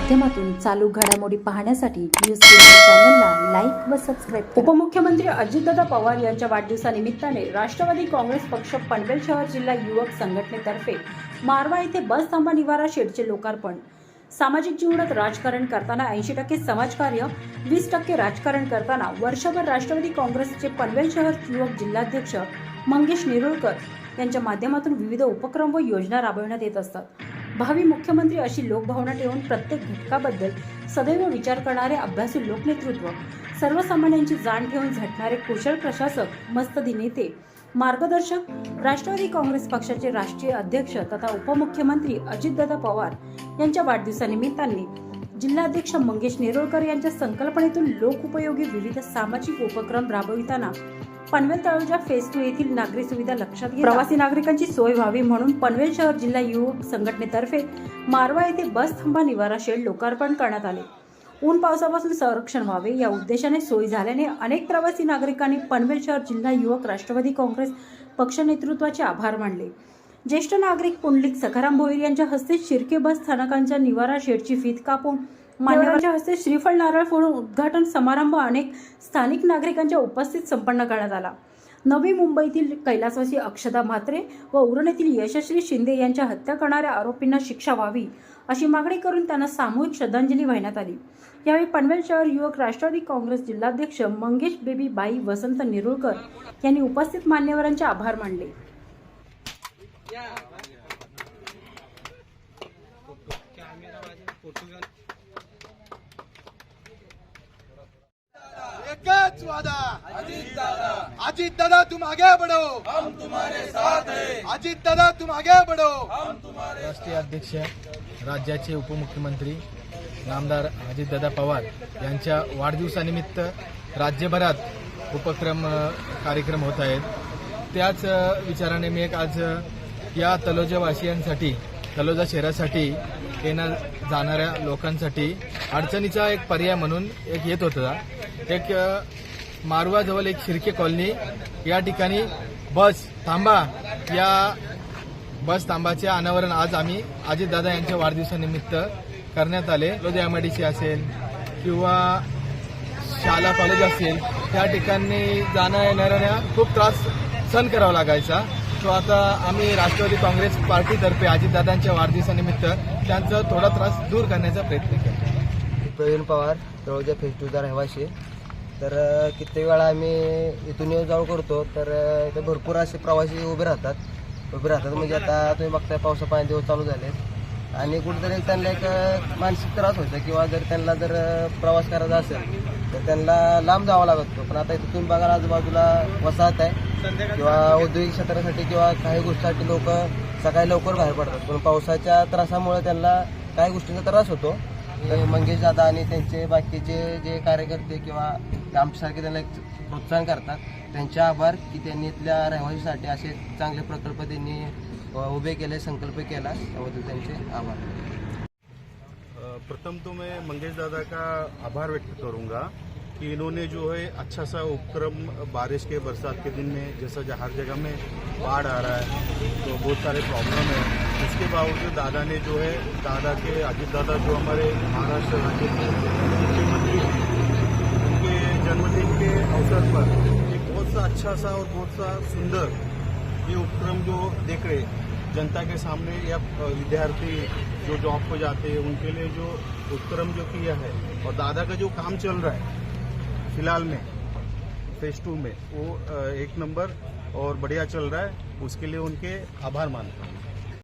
माध्यमातून चालू घडामोडी पाहण्यासाठी न्यूज चॅनलला लाईक व सबस्क्राईब उपमुख्यमंत्री अजितदादा पवार यांच्या वाढदिवसानिमित्ताने राष्ट्रवादी काँग्रेस पक्ष पनवेल शहर जिल्हा युवक संघटनेतर्फे मारवा येथे बस थांबा निवारा शेडचे लोकार्पण. सामाजिक जीवनात राजकारण करताना ऐंशी टक्के समाजकार्य वीस टक्के राजकारण करताना वर्षभर राष्ट्रवादी काँग्रेसचे पनवेल शहर युवक जिल्हाध्यक्ष मंगेश निरोळकर यांच्या माध्यमातून विविध उपक्रम व योजना राबविण्यात येत असतात. भावी मुख्यमंत्री अशी लोकभावना ठेवून प्रत्येक घटकाबद्दल सदैव विचार करणारे अभ्यासू लोकनेतृत्व सर्वसामान्यांची जाण ठेवून झटणारे कुशल प्रशासक मस्तदी नेते मार्गदर्शक राष्ट्रवादी काँग्रेस पक्षाचे राष्ट्रीय अध्यक्ष तथा उपमुख्यमंत्री अजितदादा पवार यांच्या वाढदिवसानिमित्ताने जिल्हाध्यक्ष मंगेश नेरोळकर यांच्या संकल्पनेतून लोकउपयोगी विविध सामाजिक उपक्रम राबविताना पनवेल तळोजा फेज टू येथील नागरी सुविधा लक्षात घेता. प्रवासी नागरिकांची सोय व्हावी म्हणून पनवेल शहर जिल्हा युवक संघटनेतर्फे मारवा येथे बस थांबा निवारा शेड लोकार्पण करण्यात आले. ऊन पावसापासून संरक्षण व्हावे या उद्देशाने सोय झाल्याने अनेक प्रवासी नागरिकांनी पनवेल शहर जिल्हा युवक राष्ट्रवादी काँग्रेस पक्ष नेतृत्वाचे आभार मानले. ज्येष्ठ नागरिक पुंडलिक सखाराम भोईर यांच्या हस्ते शिर्के बस स्थानकांच्या निवारा शेडची फीत कापून मान्यवरांच्या हस्ते श्रीफळ नारळ फोडून उद्घाटन समारंभ अनेक स्थानिक नागरिकांच्या उपस्थित संपन्न करण्यात आला. नवी मुंबईतील कैलासवासी अक्षदा म्हात्रे व उरण येथील यशस्वी शिंदे यांच्या हत्या करणाऱ्या आरोपींना शिक्षा व्हावी अशी मागणी करून त्यांना सामूहिक श्रद्धांजली वाहण्यात आली. यावेळी पनवेल शहर युवक राष्ट्रवादी काँग्रेस जिल्हाध्यक्ष मंगेश बेबी बाई वसंत निरुळकर यांनी उपस्थित मान्यवरांचे आभार मानले. एकच वादा. अजित दादा तुम आगे बढ़ो. हम तुम्हारे साथ है अजित दादा तुम आगे बढ़ो. राष्ट्रीय अध्यक्ष राज्याचे उपमुख्यमंत्री नामदार अजितदादा पवार यांच्या वाढदिवसानिमित्त राज्यभरात उपक्रम कार्यक्रम होत आहेत. त्याच विचाराने मी एक आज या तलोजावासियांसाठी तलोजा शहरासाठी येणार जाणाऱ्या लोकांसाठी अडचणीचा एक पर्याय म्हणून एक येत होता. एक मारुवाजवळ मारवाजवळ एक शिर्के कॉलनी. या ठिकाणी बस थांबा. या बस थांबाचे अनावरण आज आम्ही अजितदादा यांच्या वाढदिवसानिमित्त करण्यात आले. लोधी एमआयडीसी असेल किंवा शाळा कॉलेज असेल त्या ठिकाणी जाण्या येणाऱ्या खूप त्रास सहन करावा लागायचा. तो आता आम्ही राष्ट्रवादी काँग्रेस पार्टीतर्फे अजितदादांच्या वाढदिवसानिमित्त त्यांचा थोडा त्रास दूर करण्याचा प्रयत्न केला. प्रवीण पवार तळोजा फेस्टिवलचा रहिवाशी तर कित्येक वेळा आम्ही इथून येऊ जाऊ करतो. तर इथे भरपूर असे प्रवासी उभे राहतात. उभे राहतात म्हणजे आता तुम्ही बघताय पावसा पाणी दिवस चालू झाले आणि कुठेतरी त्यांना एक मानसिक त्रास होतो किंवा जर त्यांना जर प्रवास करायचा असेल तर त्यांना लांब जावा लागतो पण आता इथून बघायला आजूबाजूला वसाहत आहे किंवा औद्योगिक क्षेत्रासाठी किंवा काही गोष्टीसाठी लोक सकाळी लवकर बाहेर पडतात. पण पावसाच्या त्रासामुळे त्यांना काही गोष्टींचा त्रास होतो. तर मंगेश दादा आणि त्यांचे बाकीचे जे कार्यकर्ते किंवा आमच्यासारखे त्यांना एक प्रोत्साहन करतात त्यांचे आभार की त्यांनी इथल्या रहिवासीसाठी असे चांगले प्रकल्प त्यांनी उभे केले संकल्प केला. त्याबद्दल त्यांचे आभार. प्रथम तो मैं मंगेश दादा का आभार व्यक्त करूंगा. कि इन्होंने जो है अच्छा सा उपक्रम बारिश के बरसात के दिन में, जैसा हर जगह में बाढ़ आ रहा है तो बहुत सारे प्रॉब्लम है। उसके बावजूद दादा ने जो है, दादा के, अजित दादा जो हमारे महाराष्ट्र राज्य के मुख्यमंत्री उनके जन्मदिन के अवसर पर एक बहुत सा अच्छा सा और बहुत सा सुंदर ये उपक्रम जो देख रहे जनता के सामने या विद्यार्थी जो जॉब पे जाते हैं, उनके लिए जो उपक्रम जो किया है, और दादा का जो काम चल रहा है फिलहाल में फेज टू में। वो एक नंबर और बढ़िया चल रहा है। उसके लिए उनके आभार मानता हूँ।